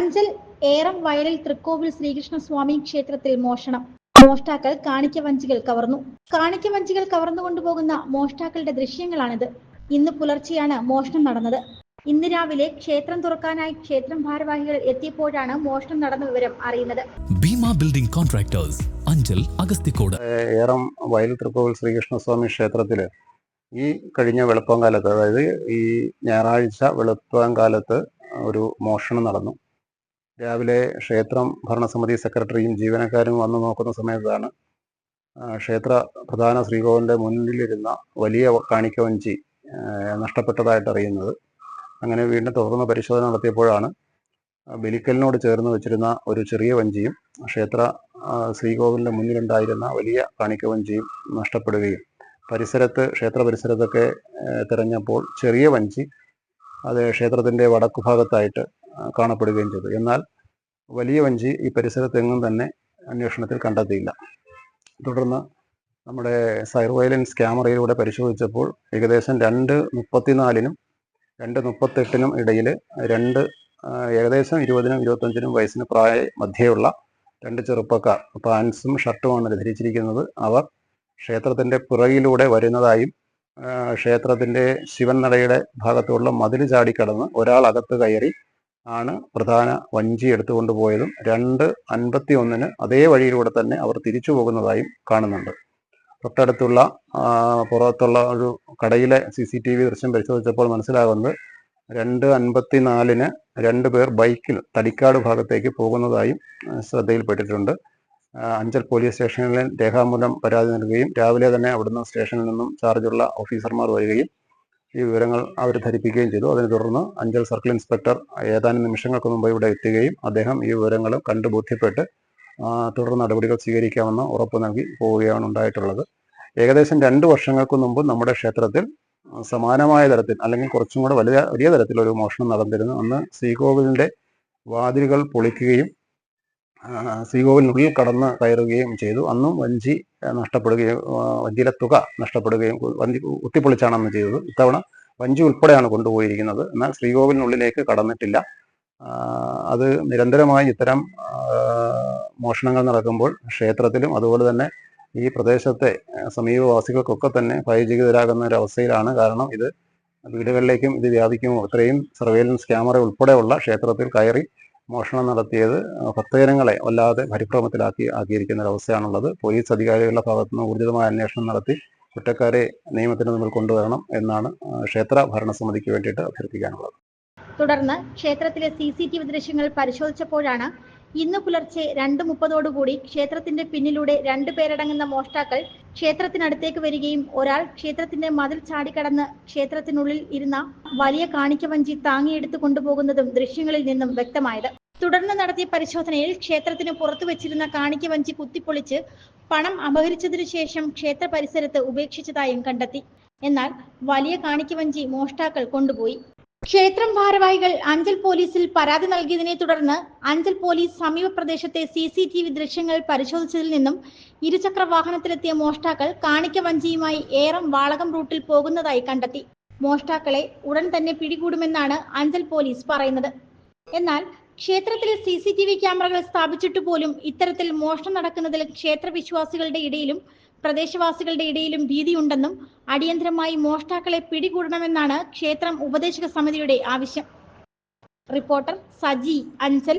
അഞ്ചൽ ഏറം വയലിൽ തൃക്കോവിൽ ശ്രീകൃഷ്ണസ്വാമി ക്ഷേത്രത്തിൽ മോഷണം. മോഷ്ടാക്കൾ കാണിക്ക വഞ്ചികൾ കവർന്നു. കാണിക്ക വഞ്ചികൾ കവർന്നു കൊണ്ടുപോകുന്ന മോഷ്ടാക്കളുടെ ദൃശ്യങ്ങളാണിത്. ഇന്ന് പുലർച്ചെയാണ് മോഷണം നടന്നത്. ഇന്ന് രാവിലെ ക്ഷേത്രം തുറക്കാനായി ക്ഷേത്രം ഭാരവാഹികൾ എത്തിയപ്പോഴാണ് മോഷണം നടന്ന വിവരം അറിയുന്നത്. ഭീമ ബിൽഡിംഗ് കോൺട്രാക്ടേഴ്സ് അഞ്ചൽ അഗസ്തിക്കോട് ഏറം വയൽ തൃക്കോവിൽ ശ്രീകൃഷ്ണസ്വാമി ക്ഷേത്രത്തിൽ ഈ കഴിഞ്ഞ വെളുപ്പം കാലത്ത് അതായത് ഈ ഞായറാഴ്ച വെളുപ്പം കാലത്ത് ഒരു മോഷണം നടന്നു. രാവിലെ ക്ഷേത്രം ഭരണസമിതി സെക്രട്ടറിയും ജീവനക്കാരും വന്നു നോക്കുന്ന സമയത്താണ് ക്ഷേത്ര പ്രധാന ശ്രീകോവിലിന്റെ മുന്നിലിരുന്ന വലിയ കാണിക്കവഞ്ചി നഷ്ടപ്പെട്ടതായിട്ട് അറിയുന്നത്. അങ്ങനെ വീണ്ടും തുടർന്ന് പരിശോധന നടത്തിയപ്പോഴാണ് ബലിക്കലിനോട് ചേർന്ന് വെച്ചിരുന്ന ഒരു ചെറിയ വഞ്ചിയും ക്ഷേത്ര ശ്രീകോവിലിന്റെ മുന്നിലുണ്ടായിരുന്ന വലിയ കാണിക്കവഞ്ചിയും നഷ്ടപ്പെടുകയും. പരിസരത്ത് ക്ഷേത്ര പരിസരത്തൊക്കെ തിരഞ്ഞപ്പോൾ ചെറിയ വഞ്ചി അത് ക്ഷേത്രത്തിന്റെ വടക്കു ഭാഗത്തായിട്ട് ആ, കാണപ്പെടുകയും ചെയ്തു. എന്നാൽ വലിയ വഞ്ചി ഈ പരിസരത്തെങ്ങും തന്നെ അന്വേഷണത്തിൽ കണ്ടെത്തിയില്ല. തുടർന്ന് നമ്മുടെ സൈർവൈലൻസ് ക്യാമറയിലൂടെ പരിശോധിച്ചപ്പോൾ ഏകദേശം രണ്ട് മുപ്പത്തിനാലിനും രണ്ട് മുപ്പത്തെട്ടിനും ഇടയിൽ രണ്ട് ഏകദേശം ഇരുപതിനും ഇരുപത്തഞ്ചിനും വയസ്സിന് പ്രായ മധ്യയുള്ള രണ്ട് ചെറുപ്പക്കാർ പാൻസും ഷർട്ടുമാണ് ധരിച്ചിരിക്കുന്നത്. അവർ ക്ഷേത്രത്തിന്റെ പിറകിലൂടെ വരുന്നതായും ക്ഷേത്രത്തിന്റെ ശിവൻ നടയുടെ ഭാഗത്തുള്ള മതിൽ ചാടിക്കടന്ന് ഒരാൾ അകത്ത് കയറി ആണ് പ്രധാന വഞ്ചി എടുത്തുകൊണ്ട് പോയതും രണ്ട് അൻപത്തി ഒന്നിന് അതേ വഴിയിലൂടെ തന്നെ അവർ തിരിച്ചു പോകുന്നതായും കാണുന്നുണ്ട്. തൊട്ടടുത്തുള്ള പുറത്തുള്ള ഒരു കടയിലെ സി സി ടി വി ദൃശ്യം പരിശോധിച്ചപ്പോൾ മനസ്സിലാകുന്നത് രണ്ട് അൻപത്തി നാലിന് രണ്ട് പേർ ബൈക്കിൽ തടിക്കാട് ഭാഗത്തേക്ക് പോകുന്നതായും ശ്രദ്ധയിൽപ്പെട്ടിട്ടുണ്ട്. അഞ്ചൽ പോലീസ് സ്റ്റേഷനിൽ രേഖാമൂലം പരാതി നൽകുകയും രാവിലെ തന്നെ അവിടുന്ന് സ്റ്റേഷനിൽ നിന്നും ചാർജുള്ള ഓഫീസർമാർ വരികയും ഈ വിവരങ്ങൾ അവർ ധരിപ്പിക്കുകയും ചെയ്തു. അതിനെ തുടർന്ന് അഞ്ചൽ സർക്കിൾ ഇൻസ്പെക്ടർ ഏതാനും നിമിഷങ്ങൾക്ക് മുമ്പ് ഇവിടെ എത്തുകയും അദ്ദേഹം ഈ വിവരങ്ങൾ കണ്ടു ബോധ്യപ്പെട്ട് തുടർ നടപടികൾ സ്വീകരിക്കാമെന്ന് ഉറപ്പ് നൽകി പോവുകയാണ് ഉണ്ടായിട്ടുള്ളത്. ഏകദേശം രണ്ട് വർഷങ്ങൾക്ക് മുമ്പ് നമ്മുടെ ക്ഷേത്രത്തിൽ സമാനമായ തരത്തിൽ അല്ലെങ്കിൽ കുറച്ചും കൂടെ വലിയ വലിയ തരത്തിലൊരു മോഷണം നടന്നിരുന്നു. അന്ന് ശ്രീകോവിലിന്റെ വാതിലുകൾ പൊളിക്കുകയും ശ്രീകോവിലിനുള്ളിൽ കടന്ന് കയറുകയും ചെയ്തു. അന്നും വഞ്ചി നഷ്ടപ്പെടുകയും വഞ്ചിയിലെ തുക നഷ്ടപ്പെടുകയും വഞ്ചി കുത്തിപ്പൊളിച്ചാണ് അന്ന് ചെയ്തത്. ഇത്തവണ വഞ്ചി ഉൾപ്പെടെയാണ് കൊണ്ടുപോയിരിക്കുന്നത്. എന്നാൽ ശ്രീകോവിലിനുള്ളിലേക്ക് കടന്നിട്ടില്ല. അത് നിരന്തരമായി ഇത്തരം മോഷണങ്ങൾ നടക്കുമ്പോൾ ക്ഷേത്രത്തിലും അതുപോലെ തന്നെ ഈ പ്രദേശത്തെ സമീപവാസികൾക്കൊക്കെ തന്നെ ഭയചകിതരാകുന്ന ഒരു അവസ്ഥയിലാണ് കാരണം ഇത് വീടുകളിലേക്കും ഇത് വ്യാപിക്കുമോ? ഇത്രയും സർവേലൻസ് ക്യാമറ ഉൾപ്പെടെയുള്ള ക്ഷേത്രത്തിൽ കയറി മോഷണം നടത്തിയത് ഭക്തജനങ്ങളെ വല്ലാതെ പരിഭ്രമത്തിലാക്കി ആക്കിയിരിക്കുന്ന ഒരവസ്ഥയാണുള്ളത്. പോലീസ് അധികാരികളുടെ ഭാഗത്തു നിന്ന് ഊർജിതമായ അന്വേഷണം നടത്തി കുറ്റക്കാരെ നിയമത്തിന് മുമ്പിൽ കൊണ്ടുവരണം എന്നാണ് ക്ഷേത്ര ഭരണസമിതിക്ക് വേണ്ടിയിട്ട് അഭ്യർത്ഥിക്കാനുള്ളത്. തുടർന്ന് ക്ഷേത്രത്തിലെ സി സി ടി വി ദൃശ്യങ്ങൾ പരിശോധിച്ചപ്പോഴാണ് ഇന്ന് പുലർച്ചെ രണ്ട് മുപ്പതോടുകൂടി ക്ഷേത്രത്തിന്റെ പിന്നിലൂടെ രണ്ടു പേരടങ്ങുന്ന മോഷ്ടാക്കൾ ക്ഷേത്രത്തിനടുത്തേക്ക് വരികയും ഒരാൾ ക്ഷേത്രത്തിന്റെ മതിൽ ചാടിക്കടന്ന് ക്ഷേത്രത്തിനുള്ളിൽ ഇരുന്ന വലിയ കാണിക്കവഞ്ചി താങ്ങിയെടുത്ത് കൊണ്ടുപോകുന്നതും ദൃശ്യങ്ങളിൽ നിന്നും വ്യക്തമായത്. തുടർന്ന് നടത്തിയ പരിശോധനയിൽ ക്ഷേത്രത്തിന് പുറത്തു വെച്ചിരുന്ന കാണിക്ക വഞ്ചി കുത്തിപ്പൊളിച്ച് പണം അപഹരിച്ചതിനു ശേഷം ക്ഷേത്ര പരിസരത്ത് ഉപേക്ഷിച്ചതായും കണ്ടെത്തി. എന്നാൽ വലിയ കാണിക്ക വഞ്ചി മോഷ്ടാക്കൾ കൊണ്ടുപോയി. ക്ഷേത്രം ഭാരവാഹികൾ അഞ്ചൽ പോലീസിൽ പരാതി നൽകിയതിനെ തുടർന്ന് അഞ്ചൽ പോലീസ് സമീപ പ്രദേശത്തെ സി സി ടി വി ദൃശ്യങ്ങൾ പരിശോധിച്ചതിൽ നിന്നും ഇരുചക്ര വാഹനത്തിലെത്തിയ മോഷ്ടാക്കൾ കാണിക്ക വഞ്ചിയുമായി ഏറം വാളകം റൂട്ടിൽ പോകുന്നതായി കണ്ടെത്തി. മോഷ്ടാക്കളെ ഉടൻ തന്നെ പിടികൂടുമെന്നാണ് അഞ്ചൽ പോലീസ് പറയുന്നത്. എന്നാൽ ക്ഷേത്രത്തിൽ സി സി ടി വി ക്യാമറകൾ സ്ഥാപിച്ചിട്ട് പോലും ഇത്തരത്തിൽ മോഷണം നടക്കുന്നതിൽ ക്ഷേത്ര വിശ്വാസികളുടെ ഇടയിലും പ്രദേശവാസികളുടെ ഇടയിലും ഭീതിയുണ്ടെന്നും അടിയന്തരമായി മോഷ്ടാക്കളെ പിടികൂടണമെന്നാണ് ക്ഷേത്രം ഉപദേശക സമിതിയുടെ ആവശ്യം. റിപ്പോർട്ടർ സജി അഞ്ചൽ